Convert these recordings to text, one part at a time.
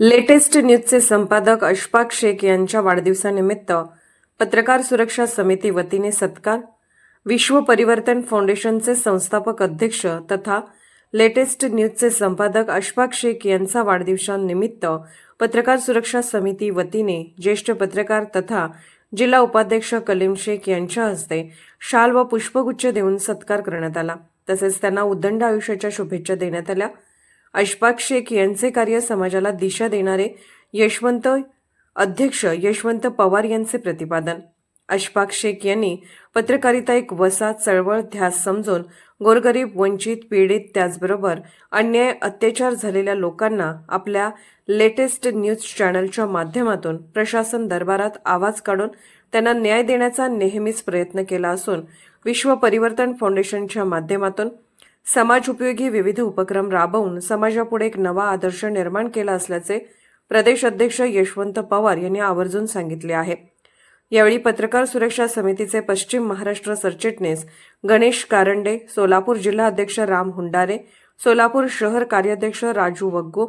Latest न्यूजचे संपादक अशफाक शेख यांच्या वाढदिवसानिमित्त पत्रकार सुरक्षा समिती वतीने सत्कार विश्व परिवर्तन फाउंडेशनचे संस्थापक अध्यक्ष तथा लेटेस्ट न्यूजचे संपादक अशफाक शेख यांचा वाढदिवसानिमित्त पत्रकार सुरक्षा समिती वतीने ज्येष्ठ पत्रकार तथा जिल्हा उपाध्यक्ष कलीम शेख यांच्या हस्ते शाल व पुष्पगुच्छ देऊन सत्कार करण्यात आला. तसेच त्यांना उदंड आयुष्याच्या शुभेच्छा देण्यात आल्या. अशफाक शेख यांचे कार्य समाजाला दिशा देणारे यशवंत अध्यक्ष यशवंत पवार यांचे प्रतिपादन. अशफाक शेख यांनी पत्रकारिता एक वसा चळवळ ध्यास समजून गोरगरीब वंचित पीडित त्याचबरोबर अन्याय अत्याचार झालेल्या लोकांना आपल्या लेटेस्ट न्यूज चॅनलच्या माध्यमातून प्रशासन दरबारात आवाज काढून त्यांना न्याय देण्याचा नेहमीच प्रयत्न केला असून विश्व परिवर्तन फाउंडेशनच्या माध्यमातून समाज उपयोगी विविध उपक्रम राबवून समाजापुढे एक नवा आदर्श निर्माण केला असल्याचे प्रदेश अध्यक्ष यशवंत पवार यांनी आवर्जून सांगितले आहे. यावेळी पत्रकार सुरक्षा समितीचे पश्चिम महाराष्ट्र सरचिटणीस गणेश कारंडे सोलापूर जिल्हा अध्यक्ष राम हुंडारे सोलापूर शहर कार्याध्यक्ष राजू वग्गू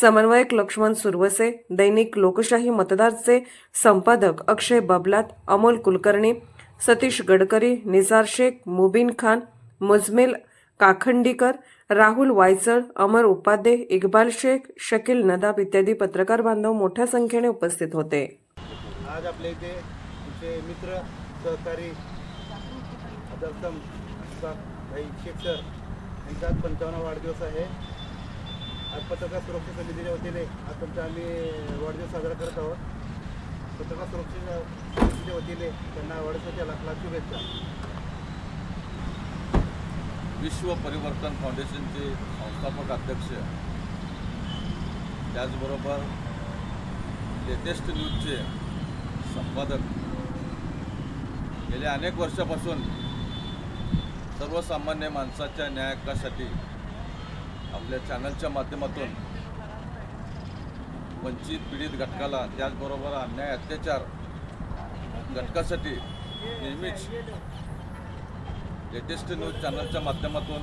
समन्वयक लक्ष्मण सुरवसे दैनिक लोकशाही मतदारचे संपादक अक्षय बबलात अमोल कुलकर्णी सतीश गडकरी निसार शेख मुबीन खान मुजमिल काखंडीकर राहुल वायचळ अमर उपाध्ये इक्बाल शेख शकील नदाब इत्यादी पत्रकार बांधव मोठ्या संख्येने उपस्थित होते. आज आपल्या इथे तुमचे मित्र सहकारी भाई शेख सर यांचा आज पंचावन्न वाढदिवस आहे. आज पत्रकार सुरक्षा समितीच्या वतीने आज तुमचा आम्ही वाढदिवस साजरा करत आहोत. पत्रकार सुरक्षेच्या समितीच्या वतीने त्यांना वाढदिवसाच्या लाख लाख शुभेच्छा. विश्व परिवर्तन फाउंडेशनचे संस्थापक अध्यक्ष. त्याचबरोबर लेटेस्ट न्यूजचे संपादक. गेल्या अनेक वर्षापासून सर्वसामान्य माणसाच्या न्यायकासाठी आपल्या चॅनलच्या माध्यमातून वंचित पीडित घटकाला त्याचबरोबर अन्याय अत्याचार घटकासाठी नेहमीच लेटेस्ट न्यूज चॅनलच्या माध्यमातून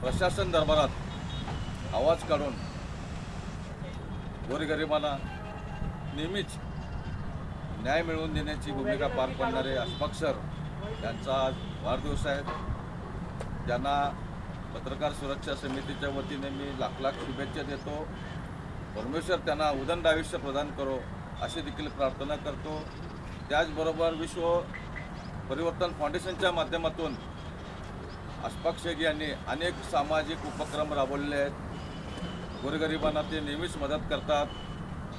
प्रशासन दरबारात आवाज काढून गोरगरिबांना नेहमीच न्याय मिळवून देण्याची भूमिका पार पाडणारे अष्पाक्षर त्यांचा यांचा आज वाढदिवस आहे. त्यांना पत्रकार सुरक्षा समितीच्या वतीने मी लाख लाख शुभेच्छा देतो. परमेश्वर त्यांना उदंड आयुष्य प्रदान करो अशी देखील प्रार्थना करतो. त्याचबरोबर विश्व परिवर्तन फाउंडेशनच्या माध्यमातून अशफाक शेख यांनी अनेक सामाजिक उपक्रम राबवलेले आहेत. गोरगरिबांना ते नेहमीच मदत करतात.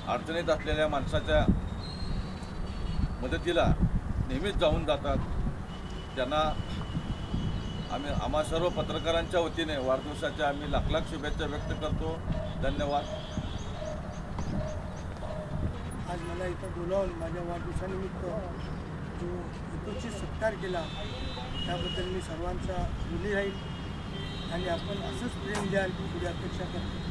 अडचणीत असलेल्या माणसाच्या मदतीला नेहमीच जाऊन जातात. त्यांना आम्ही आम्हा सर्व पत्रकारांच्या वतीने वाढदिवसाच्या आम्ही लाख लाख शुभेच्छा व्यक्त करतो. धन्यवाद. आज मला इथं बोलावून माझ्या वाढदिवसानिमित्त जो यथोचित सत्कार केला त्याबद्दल मी सर्वांचा ऋणी राहील. आणि आपण असंच प्रेम द्याल पुढे अपेक्षा करतो.